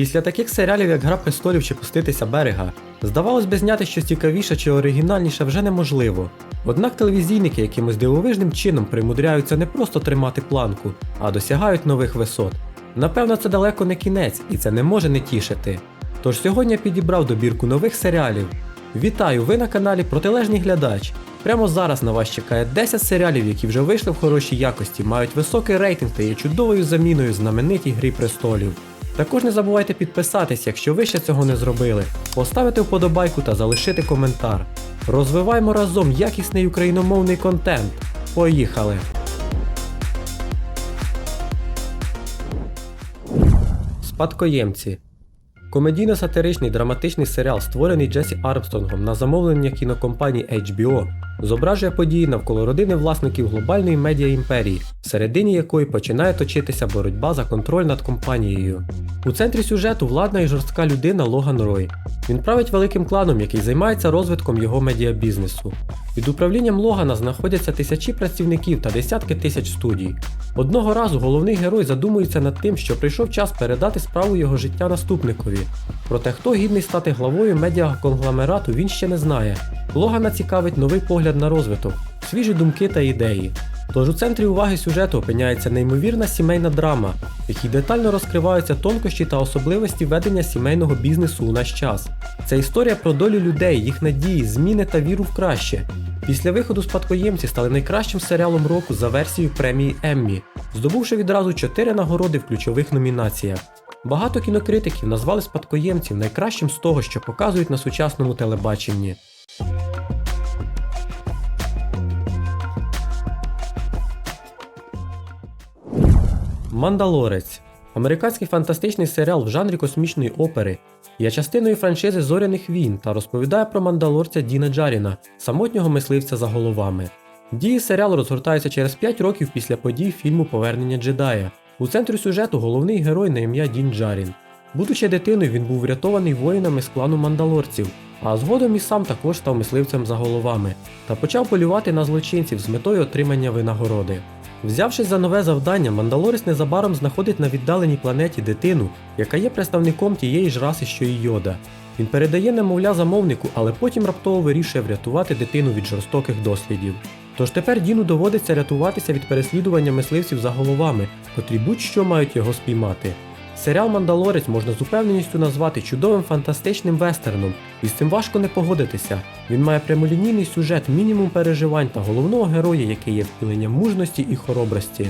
Після таких серіалів, як Гра престолів чи Пуститися берега, здавалось би зняти щось цікавіше чи оригінальніше вже неможливо. Однак телевізійники якимось дивовижним чином примудряються не просто тримати планку, а досягають нових висот. Напевно, це далеко не кінець, і це не може не тішити. Тож сьогодні я підібрав добірку нових серіалів. Вітаю! Ви на каналі Протилежний глядач. Прямо зараз на вас чекає 10 серіалів, які вже вийшли в хорошій якості, мають високий рейтинг та є чудовою заміною знаменитій Грі престолів. Також не забувайте підписатись, якщо ви ще цього не зробили, поставити вподобайку та залишити коментар. Розвиваємо разом якісний україномовний контент. Поїхали! Спадкоємці Комедійно-сатиричний драматичний серіал, створений Джесі Армстронгом на замовлення кінокомпанії HBO, зображує події навколо родини власників глобальної медіа імперії, всередині якої починає точитися боротьба за контроль над компанією. У центрі сюжету владна і жорстка людина Логан Рой. Він править великим кланом, який займається розвитком його медіабізнесу. Під управлінням Логана знаходяться тисячі працівників та десятки тисяч студій. Одного разу головний герой задумується над тим, що прийшов час передати справу його життя наступникові. Проте хто гідний стати главою медіаконгломерату, він ще не знає. Логана цікавить новий погляд на розвиток, свіжі думки та ідеї. Тож у центрі уваги сюжету опиняється неймовірна сімейна драма, в якій детально розкриваються тонкощі та особливості ведення сімейного бізнесу у наш час. Це історія про долю людей, їх надії, зміни та віру в краще. Після виходу спадкоємці стали найкращим серіалом року за версією премії Еммі, здобувши відразу 4 нагороди в ключових номінаціях. Багато кінокритиків назвали спадкоємців найкращим з того, що показують на сучасному телебаченні. Мандалорець американський фантастичний серіал в жанрі космічної опери є частиною франшизи Зоряних війн та розповідає про мандалорця Діна Джаріна, самотнього мисливця за головами. Дії серіалу розгортаються через 5 років після подій фільму Повернення джедая. У центрі сюжету головний герой на ім'я Дін Джарін. Будучи дитиною, він був врятований воїнами з клану мандалорців, а згодом і сам також став мисливцем за головами та почав полювати на злочинців з метою отримання винагороди. Взявшись за нове завдання, Мандалорець незабаром знаходить на віддаленій планеті дитину, яка є представником тієї ж раси, що і Йода. Він передає немовля замовнику, але потім раптово вирішує врятувати дитину від жорстоких дослідів. Тож тепер Діну доводиться рятуватися від переслідування мисливців за головами, котрі будь-що мають його спіймати. Серіал Мандалорець можна з упевненістю назвати чудовим фантастичним вестерном, і з цим важко не погодитися. Він має прямолінійний сюжет, мінімум переживань та головного героя, який є втіленням мужності і хоробрості.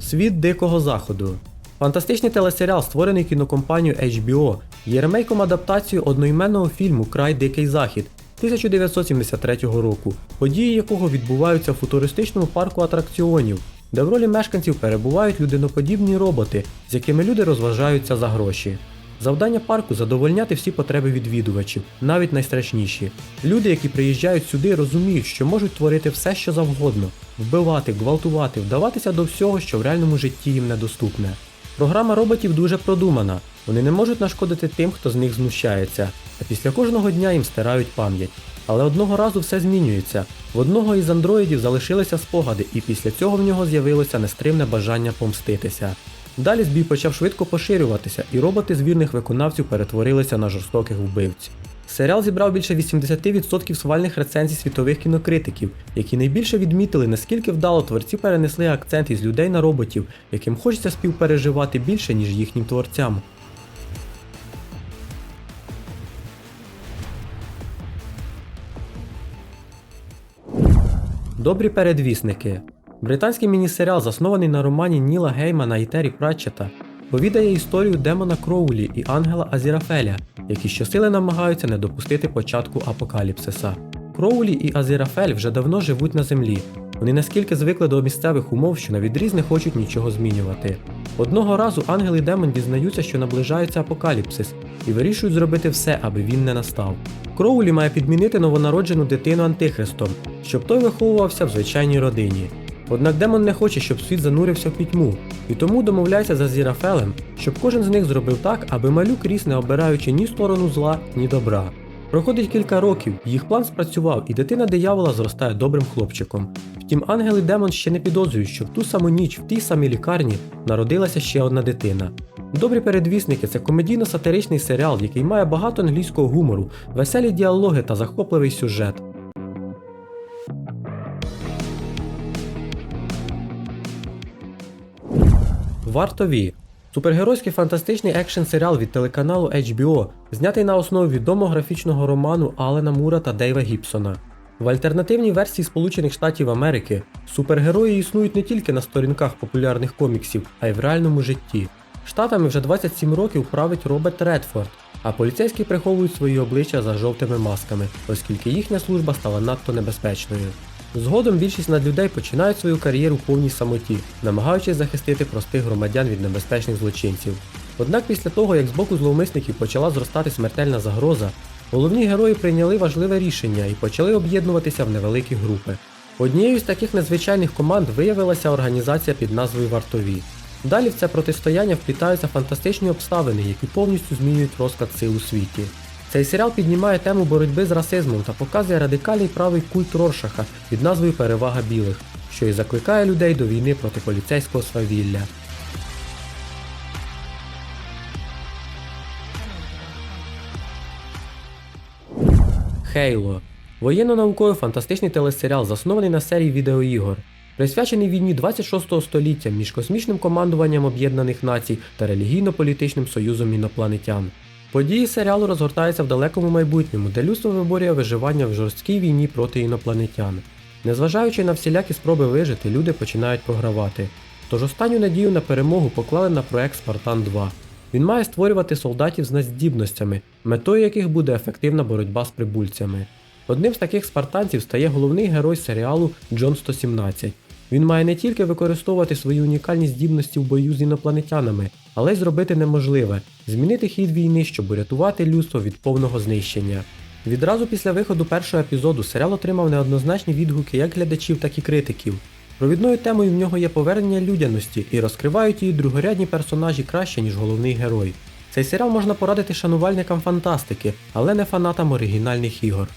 Світ Дикого Заходу. Фантастичний телесеріал, створений кінокомпанією HBO, є ремейком адаптацією одноіменного фільму Край Дикий Захід 1973 року, події якого відбуваються в футуристичному парку атракціонів, де в ролі мешканців перебувають людиноподібні роботи, з якими люди розважаються за гроші. Завдання парку задовольняти всі потреби відвідувачів, навіть найстрашніші. Люди, які приїжджають сюди, розуміють, що можуть творити все, що завгодно, вбивати, гвалтувати, вдаватися до всього, що в реальному житті їм недоступне. Програма роботів дуже продумана. Вони не можуть нашкодити тим, хто з них знущається, а після кожного дня їм стирають пам'ять. Але одного разу все змінюється. В одного із андроїдів залишилися спогади, і після цього в нього з'явилося нестримне бажання помститися. Далі збій почав швидко поширюватися, і роботи з вірних виконавців перетворилися на жорстоких вбивців. Серіал зібрав більше 80% свальних рецензій світових кінокритиків, які найбільше відмітили, наскільки вдало творці перенесли акцент із людей на роботів, яким хочеться співпереживати більше, ніж їхнім творцям. Добрі передвісники. Британський міні-серіал, заснований на романі Ніла Геймана і Террі Пратчета, повідає історію демона Кроулі і ангела Азірафеля, які щосили намагаються не допустити початку апокаліпсиса. Кроулі і Азірафель вже давно живуть на землі. Вони наскільки звикли до місцевих умов, що на відріз не хочуть нічого змінювати. Одного разу ангел і демон дізнаються, що наближається апокаліпсис, і вирішують зробити все, аби він не настав. Кроулі має підмінити новонароджену дитину антихристом, щоб той виховувався в звичайній родині. Однак демон не хоче, щоб світ занурився в пітьму, і тому домовляється за Зірафелем, щоб кожен з них зробив так, аби малюк ріс не обираючи ні сторону зла, ні добра. Проходить кілька років, їх план спрацював, і дитина диявола зростає добрим хлопчиком. Втім, ангел і демон ще не підозрюють, що в ту саму ніч в тій самій лікарні народилася ще одна дитина. Добрі передвісники це комедійно-сатиричний серіал, який має багато англійського гумору, веселі діалоги та захопливий сюжет. Вартові. Супергеройський фантастичний екшн серіал від телеканалу HBO, знятий на основі відомого графічного роману Алена Мура та Дейва Гібсона. В альтернативній версії Сполучених Штатів Америки супергерої існують не тільки на сторінках популярних коміксів, а й в реальному житті. Штатами вже 27 років править Роберт Редфорд, а поліцейські приховують свої обличчя за жовтими масками, оскільки їхня служба стала надто небезпечною. Згодом більшість надлюдей починають свою кар'єру повній самоті, намагаючись захистити простих громадян від небезпечних злочинців. Однак після того, як з боку зловмисників почала зростати смертельна загроза, головні герої прийняли важливе рішення і почали об'єднуватися в невеликі групи. Однією з таких незвичайних команд виявилася організація під назвою Вартові. Далі в це протистояння вплітаються фантастичні обставини, які повністю змінюють розклад сил у світі. Цей серіал піднімає тему боротьби з расизмом та показує радикальний правий культ Роршаха під назвою Перевага білих, що і закликає людей до війни проти поліцейського свавілля. Хейло воєнно-науковий фантастичний телесеріал, заснований на серії відеоігор, присвячений війні 26 століття між космічним командуванням Об'єднаних Націй та релігійно-політичним союзом інопланетян. Події серіалу розгортаються в далекому майбутньому, де людство виборює виживання в жорсткій війні проти інопланетян. Незважаючи на всілякі спроби вижити, люди починають програвати. Тож останню надію на перемогу поклали на проект Спартан 2. Він має створювати солдатів з надздібностями, метою яких буде ефективна боротьба з прибульцями. Одним з таких спартанців стає головний герой серіалу Джон 117. Він має не тільки використовувати свої унікальні здібності в бою з інопланетянами, але й зробити неможливе змінити хід війни, щоб урятувати людство від повного знищення. Відразу після виходу першого епізоду серіал отримав неоднозначні відгуки як глядачів, так і критиків. Провідною темою в нього є повернення людяності і розкривають її другорядні персонажі краще, ніж головний герой. Цей серіал можна порадити шанувальникам фантастики, але не фанатам оригінальних ігор.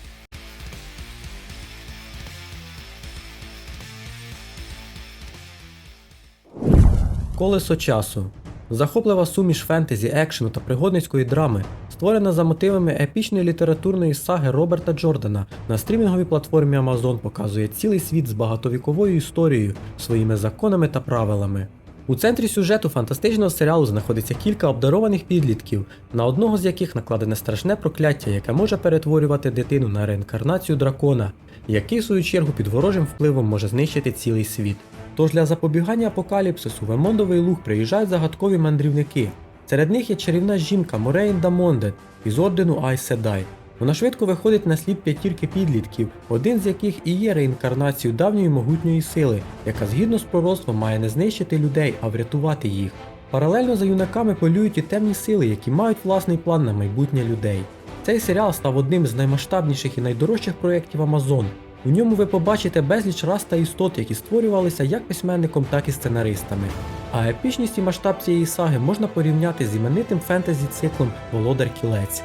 Колесо часу. Захоплива суміш фентезі, екшену та пригодницької драми, створена за мотивами епічної літературної саги Роберта Джордана на стрімінговій платформі Amazon показує цілий світ з багатовіковою історією, своїми законами та правилами. У центрі сюжету фантастичного серіалу знаходиться кілька обдарованих підлітків, на одного з яких накладене страшне прокляття, яке може перетворювати дитину на реінкарнацію дракона, який в свою чергу під ворожим впливом може знищити цілий світ. Тож для запобігання апокаліпсису в Емондовий луг приїжджають загадкові мандрівники. Серед них є чарівна жінка Морейн Дамондет із ордену Айседай. Вона швидко виходить на слід п'ятірки підлітків, один з яких і є реінкарнацією давньої могутньої сили, яка згідно з пророцтвом має не знищити людей, а врятувати їх. Паралельно за юнаками полюють і темні сили, які мають власний план на майбутнє людей. Цей серіал став одним з наймасштабніших і найдорожчих проєктів Amazon. У ньому ви побачите безліч рас та істот, які створювалися як письменником, так і сценаристами. А епічність і масштаб цієї саги можна порівняти з іменитим фентезі циклом Володар Кілець.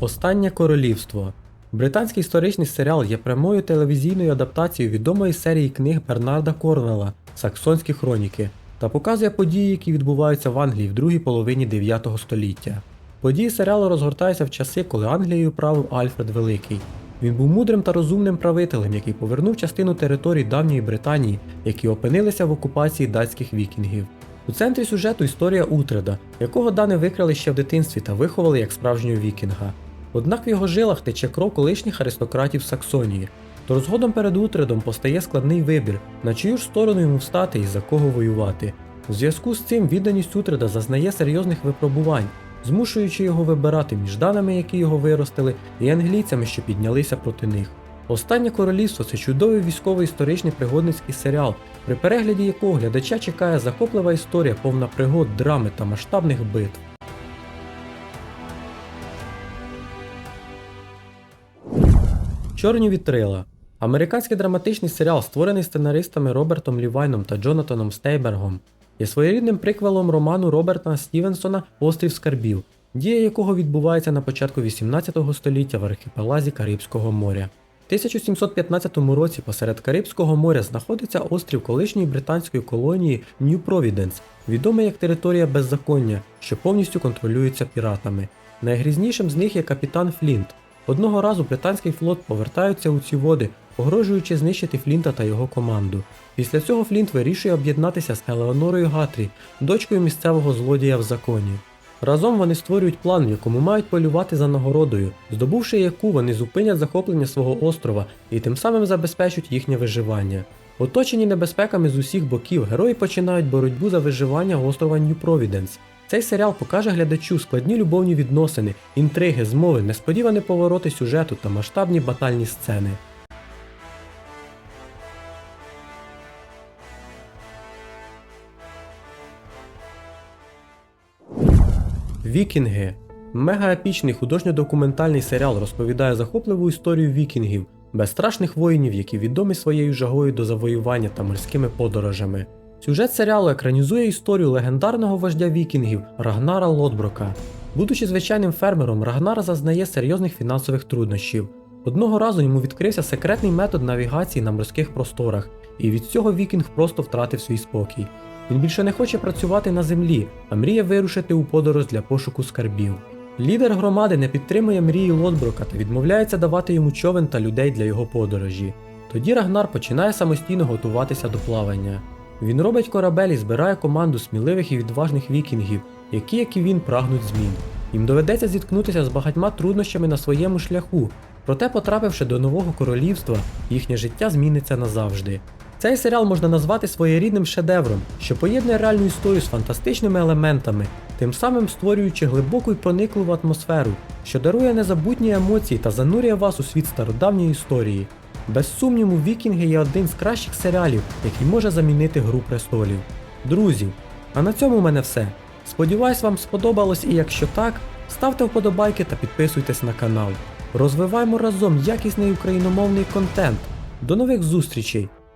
Останнє королівство. Британський історичний серіал є прямою телевізійною адаптацією відомої серії книг Бернарда Корнелла Саксонські хроніки та показує події, які відбуваються в Англії в другій половині 9 століття. Події серіалу розгортаються в часи, коли Англією правив Альфред Великий. Він був мудрим та розумним правителем, який повернув частину територій давньої Британії, які опинилися в окупації датських вікінгів. У центрі сюжету історія Утреда, якого Дани викрали ще в дитинстві та виховали як справжнього вікінга. Однак в його жилах тече кров колишніх аристократів Саксонії. Тож згодом перед Утредом постає складний вибір, на чию ж сторону йому встати і за кого воювати. У зв'язку з цим відданість Утреда зазнає серйозних випробувань, змушуючи його вибирати між данами, які його виростили, і англійцями, що піднялися проти них. Останнє королівство це чудовий військово-історичний пригодницький серіал, при перегляді якого глядача чекає захоплива історія, повна пригод, драми та масштабних битв. Чорні вітрила. Американський драматичний серіал, створений сценаристами Робертом Лівайном та Джонатаном Стейбергом. є своєрідним приквелом роману Роберта Стівенсона Острів Скарбів, дія якого відбувається на початку 18 століття в архіпелазі Карибського моря. В 1715 році посеред Карибського моря знаходиться острів колишньої британської колонії Нью Провіденс, відомий як територія беззаконня, що повністю контролюється піратами. Найгрізнішим з них є капітан Флінт. Одного разу британський флот повертається у ці води, погрожуючи знищити Флінта та його команду. Після цього Флінт вирішує об'єднатися з Елеонорою Гатрі, дочкою місцевого злодія в законі. Разом вони створюють план, якому мають полювати за нагородою, здобувши яку вони зупинять захоплення свого острова і тим самим забезпечать їхнє виживання. Оточені небезпеками з усіх боків, герої починають боротьбу за виживання острова Нью Провіденс. Цей серіал покаже глядачу складні любовні відносини, інтриги, змови, несподівані повороти сюжету та масштабні батальні сцени. Вікінги. Мегаепічний художньо-документальний серіал розповідає захопливу історію вікінгів, безстрашних воїнів, які відомі своєю жагою до завоювання та морськими подорожами. Сюжет серіалу екранізує історію легендарного вождя вікінгів Рагнара Лотброка. Будучи звичайним фермером, Рагнар зазнає серйозних фінансових труднощів. Одного разу йому відкрився секретний метод навігації на морських просторах, і від цього вікінг просто втратив свій спокій. Він більше не хоче працювати на землі, а мріє вирушити у подорож для пошуку скарбів. Лідер громади не підтримує мрії Лотброка та відмовляється давати йому човен та людей для його подорожі. Тоді Рагнар починає самостійно готуватися до плавання. Він робить корабель і збирає команду сміливих і відважних вікінгів, які, як і він, прагнуть змін. Їм доведеться зіткнутися з багатьма труднощами на своєму шляху, проте, потрапивши до нового королівства, їхнє життя зміниться назавжди. Цей серіал можна назвати своєрідним шедевром, що поєднує реальну історію з фантастичними елементами, тим самим створюючи глибоку і проникливу атмосферу, що дарує незабутні емоції та занурює вас у світ стародавньої історії. Без сумніву, Вікінги є один з кращих серіалів, який може замінити Гру престолів. Друзі, а на цьому в мене все. Сподіваюсь, вам сподобалось і якщо так, ставте вподобайки та підписуйтесь на канал. Розвиваємо разом якісний україномовний контент. До нових зустрічей